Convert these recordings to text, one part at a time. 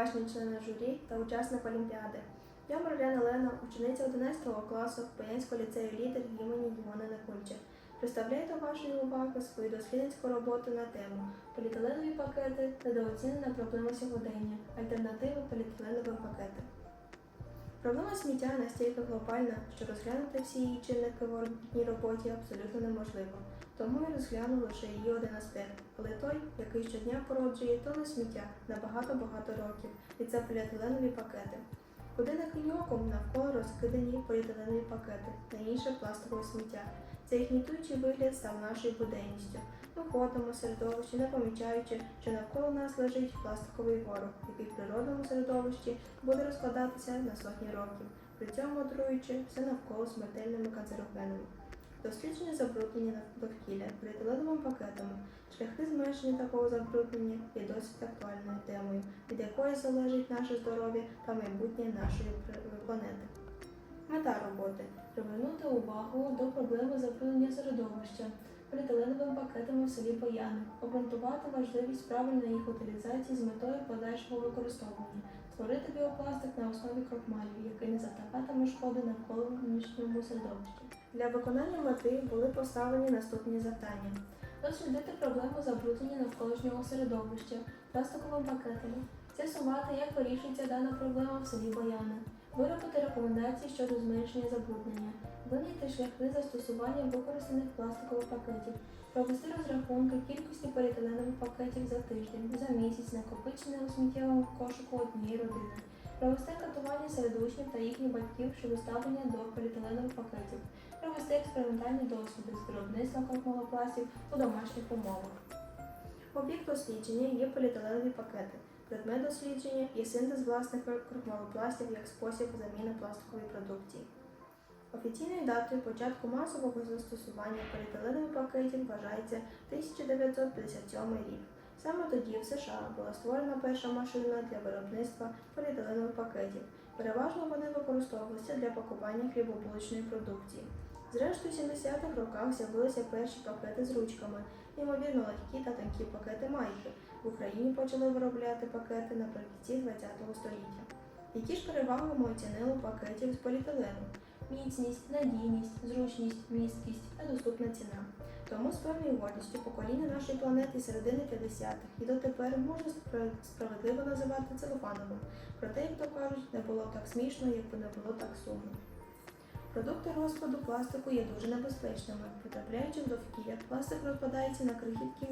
поважні члени журі та учасник Олімпіади. Я Марляна Лена, учениця 11 класу Паянського ліцею лідер імені Івана Некульча. Представляю до вашої уваги свою дослідницьку роботу на тему поліетиленові пакети недооцінена проблема сьогодення, альтернативи поліетиленовим пакетам. Проблема сміття настільки глобальна, що розглянути всі її чинники в одній роботі абсолютно неможливо. Тому я розгляну лише її один аспект, але той, який щодня породжує тони сміття на багато-багато років, і це поліетиленові пакети. Куди не кинь оком навколо розкидані поліетиленові пакети та інше пластикове сміття. Цей гнітуючий вигляд став нашою буденністю. Ми ходимо середовищі, не помічаючи, що навколо нас лежить пластиковий ворог, який в природному середовищі буде розкладатися на сотні років, при цьому отруючи все навколо смертельними канцерогенами. Дослідження забруднення довкілля поліетиленовими пакетами, шляхи зменшення такого забруднення є досить актуальною темою, від якої залежить наше здоров'я та майбутнє нашої планети. Мета роботи привернути увагу до проблеми забруднення середовища поліетиленовими пакетами в селі Бояни, обґрунтувати важливість правильної їх утилізації з метою подальшого використовування, створити біопластик на основі крохмалів, який не завдаватиме шкоди навколишньому середовищі. Для виконання мети були поставлені наступні завдання: дослідити проблему забруднення навколишнього середовища пластиковими пакетами, з'ясувати, як вирішується дана проблема в селі Бояни, виробити рекомендації щодо зменшення забруднення, винайти шляхи застосування використаних пластикових пакетів, провести розрахунки кількості поліетиленових пакетів за тиждень, за місяць, накопичене у сміттєвому кошику однієї родини, провести катування серед та їхніх батьків щодо ставлення до поліетиленових пакетів, провести експериментальні досліди з виробництва крохмалопластів у домашніх умовах. Об'єкт дослідження є поліетиленові пакети. Предмет дослідження є синтез власних крохмалопластів як спосіб заміни пластикової продукції. Офіційною датою початку масового застосування поліетиленових пакетів вважається 1957 рік. Саме тоді в США була створена перша машина для виробництва поліетиленових пакетів. Переважно вони використовувалися для пакування хлібобулочної продукції. Зрештою, в 70-х роках з'явилися перші пакети з ручками, ймовірно легкі та тонкі пакети майки. В Україні почали виробляти пакети наприкінці ХХ століття. Які ж переваги ми оцінили пакетів з поліетилену? Міцність, надійність, зручність, місткість та доступна ціна. Тому з певною гордістю покоління нашої планети середини 50-х і дотепер можна справедливо називати целофановим. Проте, як то кажуть, не було так смішно, якби не було так сумно. Продукти розкладу пластику є дуже небезпечними. Потрапляючи в довкілля, пластик розпадається на крихіткі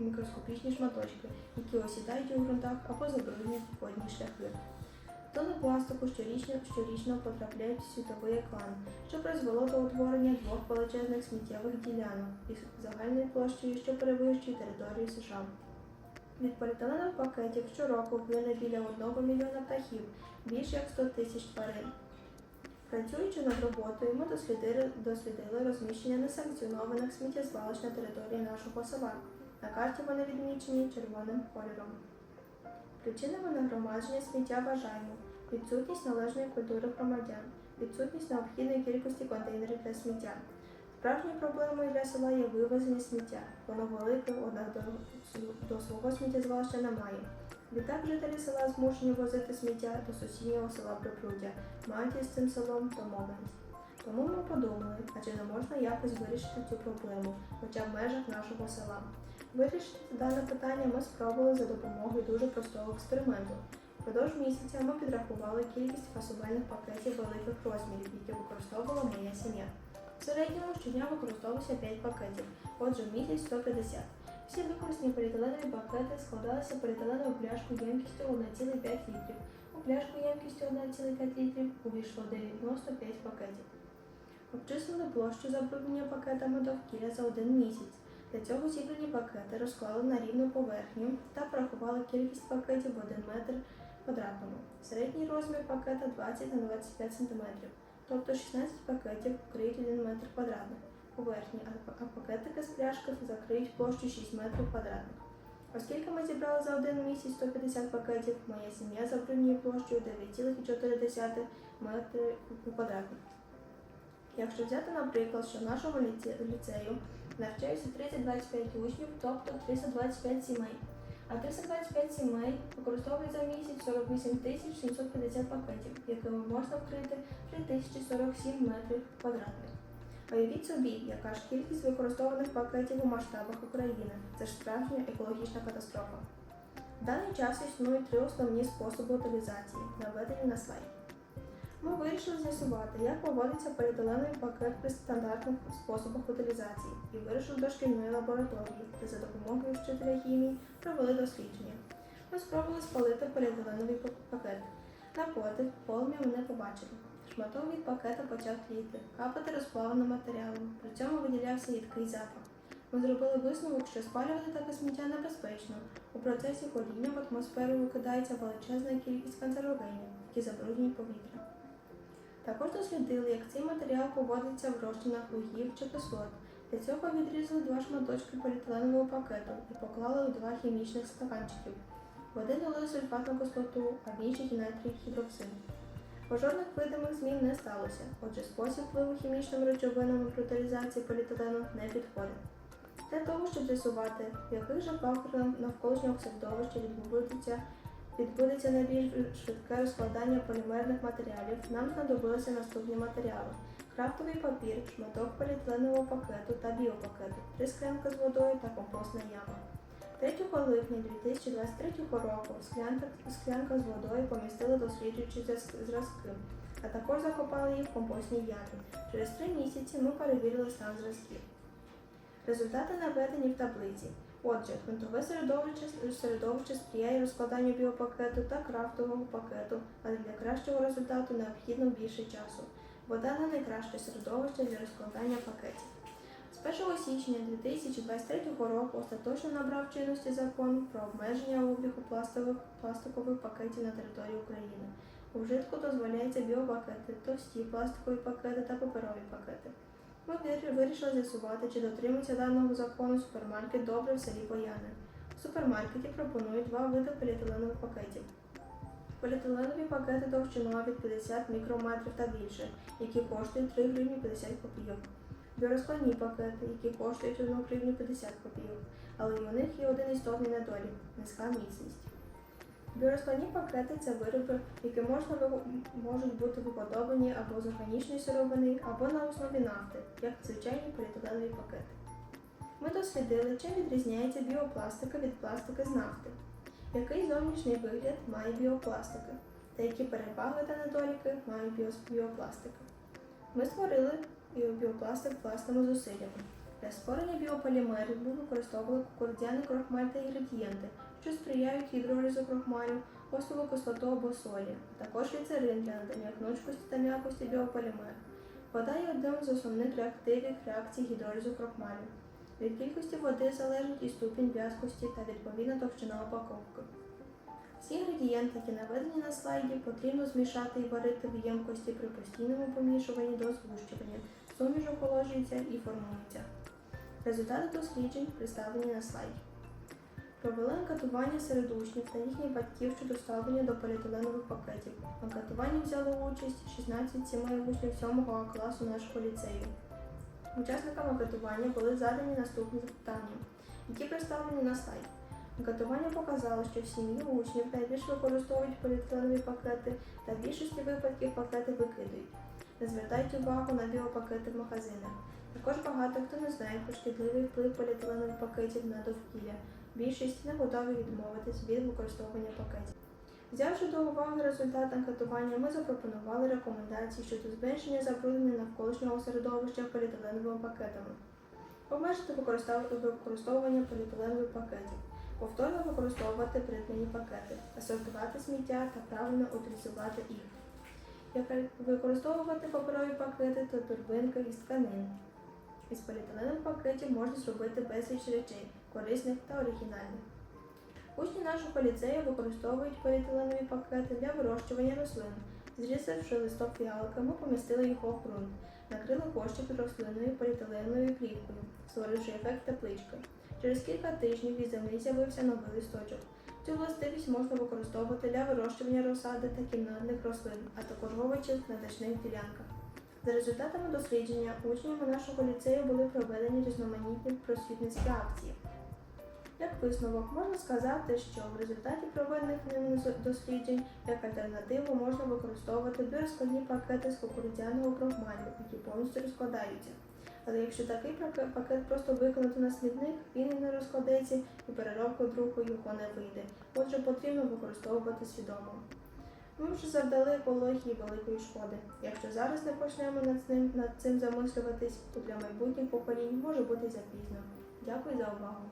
мікроскопічні шматочки, які осідають у ґрунтах або забруднюють водні шляхи. Тони пластику щорічно, щорічно потрапляють в світовий екран, що призвело до утворення двох величезних сміттєвих ділянок із загальною площею, що перевищує територію США. Від поліетиленових пакетів щороку гине біля 1 мільйона птахів, більше як 100 тисяч тварин. Працюючи над роботою, ми дослідили, дослідили розміщення несанкціонованих сміттєзвалищ на території нашого села. На карті вони відмічені червоним кольором. Причинами нагромадження сміття вважаємо відсутність належної культури громадян, відсутність необхідної кількості контейнерів для сміття. Справжньою проблемою для села є вивезення сміття. Воно велике, однак до, свого сміттєзвалища немає. Відтак жителі села змушені возити сміття до сусіднього села Припруття, мають із цим селом домовленість. Тому ми подумали, а чи не можна якось вирішити цю проблему, хоча в межах нашого села. Вирішити дане питання ми спробували за допомогою дуже простого експерименту. Впродовж місяця ми підрахували кількість фасувальних пакетів великих розмірів, які використовувала моя сім'я. В середньому щодня використовувалося 5 пакетів, отже в місяць 150. Всі використані поліетиленові пакети складалися поліетиленову пляшку ємкістю 1,5 літрів. У пляшку ємкістю 1,5 літрів увійшло 95 пакетів. Обчислили площу забруднення пакетами довкілля за один місяць. Для цього зібрані пакети розклали на рівну поверхню та порахували кількість пакетів в 1 метр квадратному. Середній розмір пакета 20 на 25 см, тобто 16 пакетів вкриють 1 метр квадратний поверхні, а пакетики з пляшки закриють площу 6 метрів квадратних. Оскільки ми зібрали за один місяць 150 пакетів, моя сім'я забруднює площею 9,4 метри квадратних. Якщо взяти, наприклад, що в нашому ліце- ліцею навчаються 30-25 учнів, тобто 325 сімей. а 325 сімей використовують за місяць 48 750 пакетів, якими можна вкрити 3047 метрів квадратних. Уявіть собі, яка ж кількість використованих пакетів у масштабах України. Це ж справжня екологічна катастрофа. В даний час існують три основні способи утилізації, наведені на слайді. Ми вирішили з'ясувати, як поводиться поліетиленовий пакет при стандартних способах утилізації і вирішили до шкільної лабораторії, де за допомогою вчителя хімії провели дослідження. Ми спробували спалити поліетиленовий пакет. На подив полум'я не побачили. Шматок від пакета почав тліти, капати розплавленим матеріалом, при цьому виділявся їдкий запах. Ми зробили висновок, що спалювати таке сміття небезпечно. У процесі горіння в атмосферу викидається величезна кількість канцерогенів, які забруднюють повітря. Також дослідили, як цей матеріал поводиться в розчинах лугів чи кислот. Для цього відрізали два шматочки поліетиленового пакету і поклали у два хімічних стаканчиків. В один дали сульфатну кислоту, а в інший натрій гідроксид. Жодних видимих змін не сталося, отже спосіб впливу хімічними речовинами при утилізації поліетилену не підходить. Для того, щоб з'ясувати, яких же факторах навколишнього середовища відбудеться, відбудеться найбільш швидке розкладання полімерних матеріалів, нам знадобилися наступні матеріали: крафтовий папір, шматок поліетиленового пакету та біопакету, три склянки з водою та компостна яма. 3 липня 2023 року склянка, склянка з водою помістили досліджуючі зразки- зразки, а також закопали їх в компостній ямі. Через три місяці ми перевірили стан зразків. Результати наведені в таблиці. Отже, ґрунтове середовище, середовище сприяє розкладанню біопакету та крафтового пакету, але для кращого результату необхідно більше часу. Вода не найкраще середовище для розкладання пакетів. З 1 січня 2023 року остаточно набрав чинності закон про обмеження обігу пластикових, пластикових пакетів на території України. У вжитку дозволяється біопакети, товсті пластикові пакети та паперові пакети. Ми вирішили з'ясувати, чи дотримується даного закону супермаркет добре в селі Бояни. У супермаркеті пропонують два види поліетиленових пакетів. Поліетиленові пакети довжиною від 50 мікрометрів та більше, які коштують 3 гривні 50 копійок. Біорозкладні пакети, які коштують 1 гривню 50 копійок, але і у них є один істотний недолік низька міцність. Біорозкладні пакети це вироби, які можна можуть бути виготовлені або з органічної сировини, або на основі нафти, як звичайні поліетиленові пакети. Ми дослідили, чим відрізняється біопластика від пластики з нафти, який зовнішній вигляд має біопластика, та які переваги та недоліки має біопластика. Ми створили біо- біопластик власними зусиллями. Для створення біополімерів ми використовували кукурудзяний крохмаль та інгредієнти, що сприяють гідролізу крохмалю, остову кислоту або солі, а також гліцерин для надання гнучкості та м'якості біополімеру. Вода є одним з основних реактивів реакції гідролізу крохмалю. Від кількості води залежить і ступінь в'язкості та відповідна товщина упаковки. Всі інгредієнти, які наведені на слайді, потрібно змішати і варити в ємкості при постійному помішуванні до згущування. Суміш охолоджується і формується. Результати досліджень представлені на слайді. Провели анкетування серед учнів та їхніх батьків щодо ставлення до поліетиленових пакетів. В анкетуванні взяли участь 16 сімей учнів 7 А класу нашого ліцею. Учасникам анкетування були задані наступні запитання, які представлені на слайді. Анкетування показало, що в сім'ї учнів найбільше використовують поліетиленові пакети та в більшості випадків пакети викидають. Не звертайте увагу на біопакети в магазинах. Також багато хто не знає про шкідливий вплив поліетиленових пакетів на довкілля. Більшість не готові відмовитись від використовування пакетів. Взявши до уваги результат анкетування, ми запропонували рекомендації щодо зменшення забруднення навколишнього середовища поліетиленовими пакетами, обмежити використовування поліетиленових пакетів, повторно використовувати придбані пакети, сортувати сміття та правильно утилізувати їх. Як використовувати паперові пакети та торбинки із тканин. Із поліетиленових пакетів можна зробити безліч речей, корисних та оригінальних. Учні нашого ліцею використовують поліетиленові пакети для вирощування рослин. Зрізавши листок фіалки, ми помістили його в ґрунт, накрили горщик рослинною поліетиленовою плівкою, створивши ефект теплички. Через кілька тижнів із землі з'явився новий листочок. Цю властивість можна використовувати для вирощування розсади та кімнатних рослин, а також овочів на дачних ділянках. За результатами дослідження учнями нашого ліцею були проведені різноманітні просвітницькі акції. Як висновок, можна сказати, що в результаті проведених ними з- досліджень як альтернативу можна використовувати біорозкладні пакети з кукурудзяного крохмалю, які повністю розкладаються. Але якщо такий пакет просто виконати на смітник, він не розкладеться і переробка друку його не вийде. Отже, потрібно використовувати свідомо. Ми вже завдали екології великої шкоди. Якщо зараз не почнемо над цим, над цим замислюватись, то для майбутніх поколінь може бути запізно. Дякую за увагу.